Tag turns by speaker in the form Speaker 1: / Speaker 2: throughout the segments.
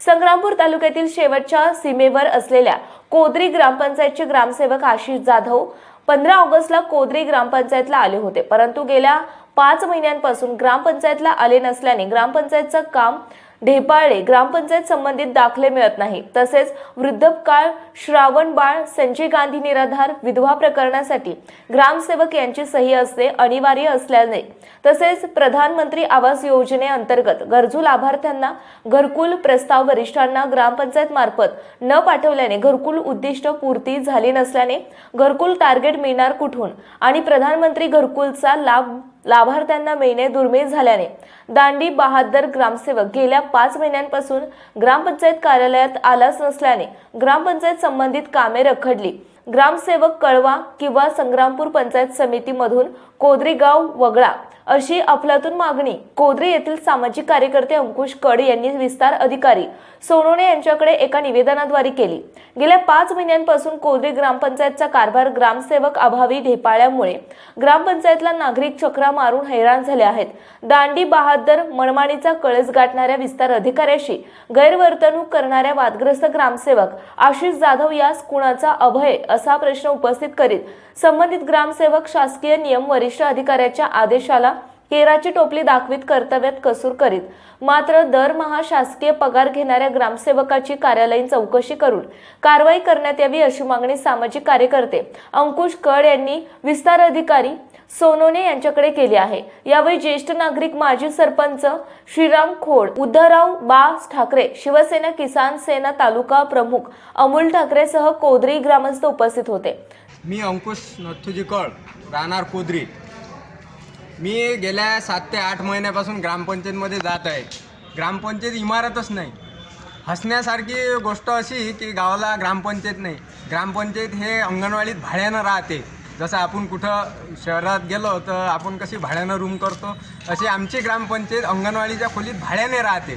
Speaker 1: संग्रामपूर तालुक्यातील शेवटच्या सीमेवर असलेल्या कोदरी ग्रामपंचायतचे ग्रामसेवक आशिष जाधव पंधरा ऑगस्टला कोदरी ग्रामपंचायतला आले होते. परंतु गेल्या पाच महिन्यांपासून ग्रामपंचायतला आले नसल्याने ग्रामपंचायतचं काम ढेपाळले ग्रामपंचायत संबंधित दाखले मिळत नाही. तसेच वृद्धकाळ श्रावण बाळ संजय गांधी निराधार विधवा प्रकरणासाठी ग्रामसेवक यांची सही असणे अनिवार्य असल्याने तसेच प्रधानमंत्री आवास योजनेअंतर्गत गरजू लाभार्थ्यांना घरकुल प्रस्ताव वरिष्ठांना ग्रामपंचायत मार्फत न पाठवल्याने घरकुल उद्दिष्ट पूर्ती झाली नसल्याने घरकुल टार्गेट मिळणार कुठून? आणि प्रधानमंत्री घरकुलचा लाभ लाभार्थ्यांना मिळणे दुर्मिळ झाल्याने दांडी बहादर ग्रामसेवक गेल्या पाच महिन्यांपासून ग्रामपंचायत कार्यालयात आलाच नसल्याने ग्रामपंचायत संबंधित कामे रखडली. ग्रामसेवक कळवा किंवा संग्रामपूर पंचायत समितीमधून कोदरी गाव वगळा अशी अफलातून मागणी कोदरी येथील सामाजिक कार्यकर्ते अंकुश कड यांनी विस्तार अधिकारी सोनोने यांच्याकडे एका निवेदनाद्वारे केली. गेल्या पाच महिन्यांपासून कोदरी ग्रामपंचायतचा कारभार ग्रामसेवक अभावी ढेपाळल्यामुळे ग्रामपंचायतला नागरिक चक्रा मारून हैराण झाले आहेत. दांडी बहादर मनमानीचा कळस गाठणाऱ्या विस्तार अधिकाऱ्याशी गैरवर्तणूक करणाऱ्या वादग्रस्त ग्रामसेवक आशिष जाधव यास कुणाचा अभय असा प्रश्न उपस्थित करीत संबंधित ग्रामसेवक शासकीय नियम वरिष्ठ अधिकाऱ्याच्या आदेशाला केराची टोपली दाखवीत कर्तव्यात कसूर करीत. मात्र दरमहा शासकीय पगार घेणाऱ्या ग्रामसेवकाची कार्यालयीन चौकशी करून कारवाई करण्यात यावी अशी मागणी सामाजिक कार्यकर्ते अंकुश कड यांनी विस्तार अधिकारी सोनोने यांच्याकडे केली आहे. यावेळी ज्येष्ठ नागरिक माजी सरपंच श्रीराम खोड उद्धवराव बा ठाकरे शिवसेना किसान सेना तालुका प्रमुख अमोल ठाकरेसह कोदरी ग्रामस्थ उपस्थित होते.
Speaker 2: मी अंकुश नथुजी कळ राहणार कोदरी. मी गेल्या सात ते आठ महिन्यापासून ग्रामपंचायतमध्ये जात आहे. ग्रामपंचायत इमारतच नाही. हसण्यासारखी गोष्ट अशी की गावाला ग्रामपंचायत नाही. ग्रामपंचायत हे अंगणवाडीत भाड्यानं राहते. जसं आपण कुठं शहरात गेलो तर आपण कशी भाड्यानं रूम करतो? अशी आमची ग्रामपंचायत अंगणवाडीच्या खोलीत भाड्याने राहते.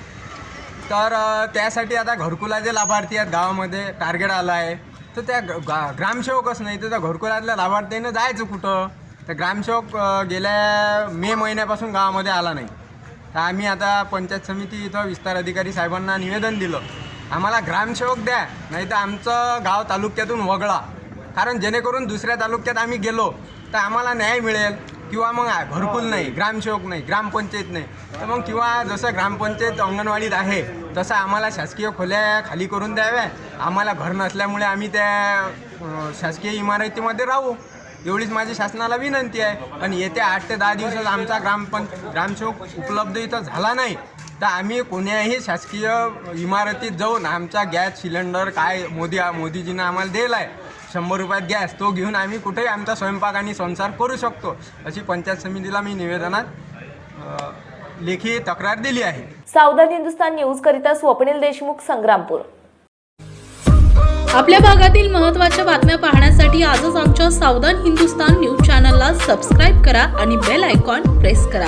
Speaker 2: तर त्यासाठी आता घरकुला जे लाभार्थी आहेत गावामध्ये टार्गेट आलं आहे तर त्या गा- ग्रामसेवकच नाही तर त्या घरकुलातल्या लाभार्थ्यांना जायचं कुठं? तर ग्रामसेवक गेल्या मे महिन्यापासून गावामध्ये आला नाही. तर आम्ही आता पंचायत समिती इथं विस्तार अधिकारी साहेबांना निवेदन दिलं. आम्हाला ग्रामसेवक द्या नाही तर आमचं गाव तालुक्यातून वगळा. कारण जेणेकरून दुसऱ्या तालुक्यात आम्ही गेलो तर आम्हाला न्याय मिळेल. किंवा मग घरकुल नाही ग्रामसेवक नाही ग्रामपंचायत नाही. तर मग किंवा जसं ग्रामपंचायत अंगणवाडीत आहे तसं आम्हाला शासकीय खोल्या खाली करून द्याव्या. आम्हाला घर नसल्यामुळे आम्ही त्या शासकीय इमारतीमध्ये राहू. एवढीच माझी शासनाला विनंती आहे. आणि येत्या आठ ते दहा दिवसात आमचा ग्रामपंच ग्रामसेवक उपलब्ध इथं झाला नाही तर आम्ही कोण्याही शासकीय इमारतीत जाऊन आमचा गॅस सिलेंडर काय मोदी मोदीजीनं आम्हाला दिला आहे शंभर रुपयात गॅस तो घेऊन आम्ही कुठेही आमचा स्वयंपाक आणि संसार करू शकतो अशी पंचायत समितीला मी निवेदनात लेखी तक्रार दिली आहे.
Speaker 1: सावधान हिंदुस्तान न्यूज करिता स्वप्नील देशमुख संग्रामपूर.
Speaker 3: आपल्या भागातील महत्त्वाच्या बातम्या पाहण्यासाठी आजच आमच्या सावधान हिंदुस्तान न्यूज चॅनलला सबस्क्राईब करा आणि बेल आयकॉन प्रेस करा.